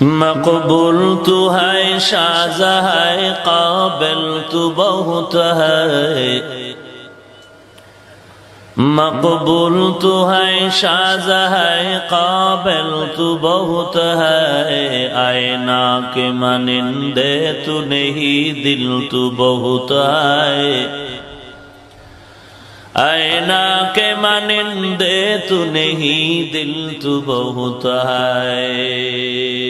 مقبول تو ہے شاز ہے قابل تو بہت ہے مقبول تو ہے شاز ہے قابل تو بہت ہے آئینہ کے منندے تو نہیں دل تو بہت ہے آئینہ کے منندے تو نہیں دل تو بہت ہے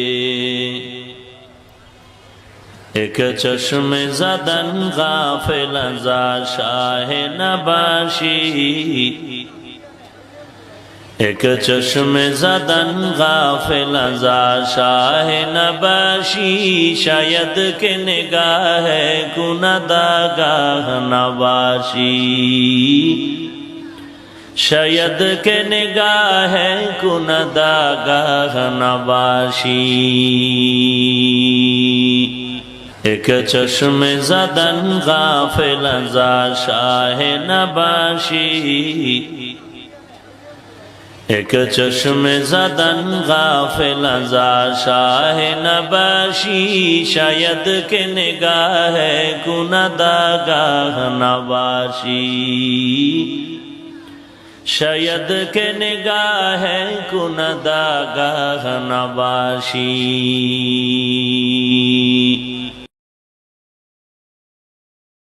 ایک چشم زدن غافل ازا شاہ نباشی۔ ایک چشم زدن غافل ازا شاہ نباشی۔ شاید کہ نگاہ کندہ گاہ نباشی۔ شاید کہ نگاہ کندہ گاہ نباشی۔ ایک چشم زدن غافل ازا شاہ نباشی۔ ایک چشم زدن غافل ازا شاہ نباشی۔ شاید کہ نگاہ کندہ گاہ نباشی۔ شاید کہ نگاہ کندہ گاہ نباشی۔